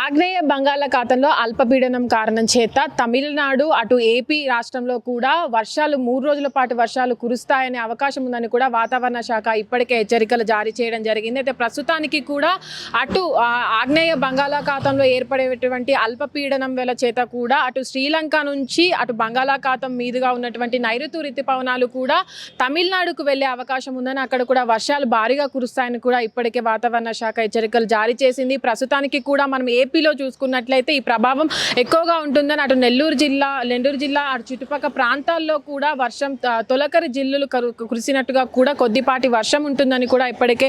ఆగ్నేయ బంగాళాఖాతంలో అల్పపీడనం కారణం చేత తమిళనాడు అటు ఏపీ రాష్ట్రంలో కూడా వర్షాలు మూడు రోజుల పాటు వర్షాలు కురుస్తాయనే అవకాశం ఉందని కూడా వాతావరణ శాఖ ఇప్పటికే హెచ్చరికలు జారీ చేయడం జరిగింది. అయితే ప్రస్తుతానికి కూడా అటు ఆగ్నేయ బంగాళాఖాతంలో ఏర్పడేటువంటి అల్పపీడనం వేల చేత కూడా అటు శ్రీలంక నుంచి అటు బంగాళాఖాతం మీదుగా ఉన్నటువంటి నైరుతి ఋతుపవనాలు కూడా తమిళనాడుకు వెళ్ళే అవకాశం ఉందని అక్కడ కూడా వర్షాలు భారీగా కురుస్తాయని కూడా ఇప్పటికే వాతావరణ శాఖ హెచ్చరికలు జారీ చేసింది. ప్రస్తుతానికి కూడా మనం ఏ ఏపీలో చూసుకున్నట్లయితే ఈ ప్రభావం ఎక్కువగా ఉంటుందని అటు నెల్లూరు జిల్లా నెల్లూరు జిల్లా అటు చుట్టుపక్కల ప్రాంతాల్లో కూడా వర్షం తొలకరి జిల్లులు కురిసినట్టుగా కూడా కొద్దిపాటి వర్షం ఉంటుందని కూడా ఇప్పటికే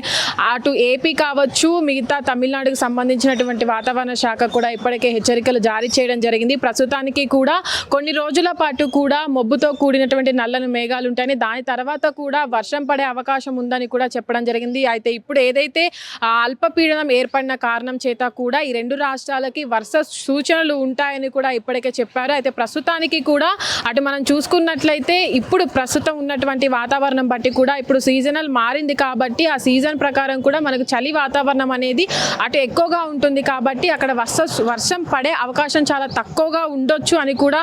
అటు ఏపీ కావచ్చు మిగతా తమిళనాడుకు సంబంధించినటువంటి వాతావరణ శాఖ కూడా ఇప్పటికే హెచ్చరికలు జారీ చేయడం జరిగింది. ప్రస్తుతానికి కూడా కొన్ని రోజుల పాటు కూడా మొబ్బుతో కూడినటువంటి నల్లని మేఘాలు ఉంటాయని దాని తర్వాత కూడా వర్షం పడే అవకాశం ఉందని కూడా చెప్పడం జరిగింది. అయితే ఇప్పుడు ఏదైతే అల్పపీడనం ఏర్పడిన కారణం చేత కూడా ఈ రెండు రాష్ట్రాలకి వర్ష సూచనలు ఉంటాయని కూడా ఇప్పటికే చెప్పారు. అయితే ప్రస్తుతానికి కూడా అటు మనం చూసుకున్నట్లయితే ఇప్పుడు ప్రస్తుతం ఉన్నటువంటి వాతావరణం బట్టి కూడా ఇప్పుడు సీజనల్ మారింది కాబట్టి ఆ సీజన్ ప్రకారం కూడా మనకు చలి వాతావరణం అనేది అటు ఎక్కువగా ఉంటుంది కాబట్టి అక్కడ వర్ష వర్షం పడే అవకాశం చాలా తక్కువగా ఉండొచ్చు అని కూడా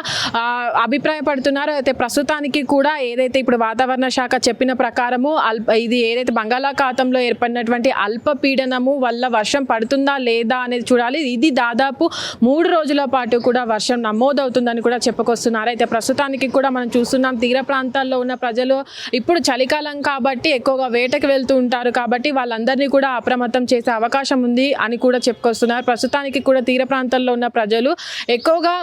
అభిప్రాయపడుతున్నారు. అయితే ప్రస్తుతానికి కూడా ఏదైతే ఇప్పుడు వాతావరణ శాఖ చెప్పిన ప్రకారము అల్ప ఇది ఏదైతే బంగాళాఖాతంలో ఏర్పడినటువంటి అల్పపీడనము వల్ల వర్షం పడుతుందా లేదా అనేది చూడాలి. ఇది దాదాపు మూడు రోజుల పాటు కూడా వర్షం నమోదవుతుందని కూడా చెప్పుకొస్తున్నారు. అయితే ప్రస్తుతానికి కూడా మనం చూస్తున్నాం తీర ప్రాంతాల్లో ఉన్న ప్రజలు ఇప్పుడు చలికాలం కాబట్టి ఎక్కువగా వేటకు వెళ్తూ ఉంటారు కాబట్టి వాళ్ళందరినీ కూడా అప్రమత్తం చేసే అవకాశం ఉంది అని కూడా చెప్పుకొస్తున్నారు. ప్రస్తుతానికి కూడా తీర ప్రాంతాల్లో ఉన్న ప్రజలు ఎక్కువగా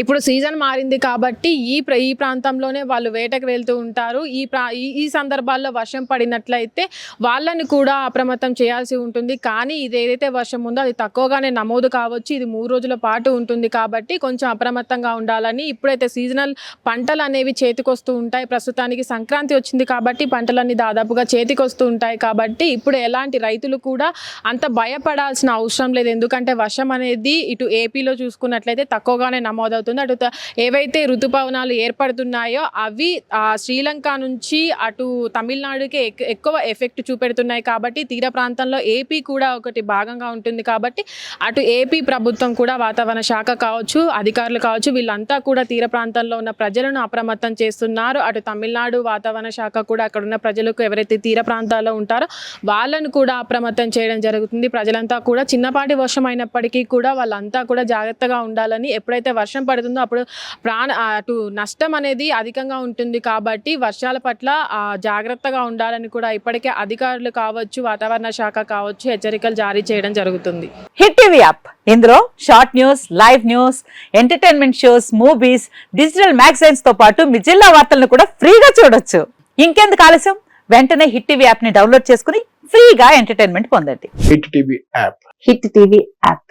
ఇప్పుడు సీజన్ మారింది కాబట్టి ఈ ప్ర ఈ ప్రాంతంలోనే వాళ్ళు వేటకు వెళ్తూ ఉంటారు. ఈ ప్రా ఈ ఈ సందర్భాల్లో వర్షం పడినట్లయితే వాళ్ళని కూడా అప్రమత్తం చేయాల్సి ఉంటుంది. కానీ ఇది ఏదైతే వర్షం ఉందో అది తక్కువగానే నమోదు కావచ్చు. ఇది మూడు రోజుల పాటు ఉంటుంది కాబట్టి కొంచెం అప్రమత్తంగా ఉండాలని ఇప్పుడైతే సీజనల్ పంటలు అనేవి చేతికొస్తూ ఉంటాయి. ప్రస్తుతానికి సంక్రాంతి వచ్చింది కాబట్టి పంటలన్నీ దాదాపుగా చేతికొస్తూ ఉంటాయి కాబట్టి ఇప్పుడు ఎలాంటి రైతులు కూడా అంత భయపడాల్సిన అవసరం లేదు. ఎందుకంటే వర్షం అనేది ఇటు ఏపీలో చూసుకున్నట్లయితే తక్కువగానే నమోదవుతుంది. అటు ఏవైతే ఋతుపవనాలు ఏర్పడుతున్నాయో అవి శ్రీలంక నుంచి అటు తమిళనాడుకే ఎక్కువ ఎఫెక్ట్ చూపెడుతున్నాయి కాబట్టి తీర ప్రాంతంలో ఏపీ కూడా ఒకటి భాగంగా ఉంటుంది కాబట్టి అటు ఏపీ ప్రభుత్వం కూడా వాతావరణ శాఖ కావచ్చు అధికారులు కావచ్చు వీళ్ళంతా కూడా తీర ప్రాంతంలో ఉన్న ప్రజలను అప్రమత్తం చేస్తున్నారు. అటు తమిళనాడు వాతావరణ శాఖ కూడా అక్కడ ఉన్న ప్రజలకు ఎవరైతే తీర ప్రాంతాల్లో ఉంటారో వాళ్ళను కూడా అప్రమత్తం చేయడం జరుగుతుంది. ప్రజలంతా కూడా చిన్నపాటి వర్షం అయినప్పటికీ కూడా వాళ్ళంతా కూడా జాగ్రత్తగా ఉండాలని ఎప్పుడైతే వర్షం పడుతుందో అప్పుడు ప్రాణ అటు నష్టం అనేది అధికంగా ఉంటుంది కాబట్టి వర్షాల పట్ల ఆ, జాగ్రత్తగా ఉండాలని కూడా ఇప్పటికే అధికారులు కావచ్చు వాతావరణ శాఖ కావచ్చు హెచ్చరికలు జారీ చేయడం జరుగుతుంది. Hit TV app. ఇందులో short news live news entertainment shows movies digital మ్యాగజైన్స్తో పాటు మీ జిల్లా వార్తలను కూడా ఫ్రీగా చూడొచ్చు. ఇంకెందుకు ఆలస్యం? వెంటనే హిట్ టీవీ యాప్ని డౌన్లోడ్ చేసుకుని ఫ్రీగా ఎంటర్టైన్మెంట్ పొందండి. Hit TV app. Hit TV app.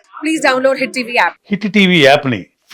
Hit TV యాప్ని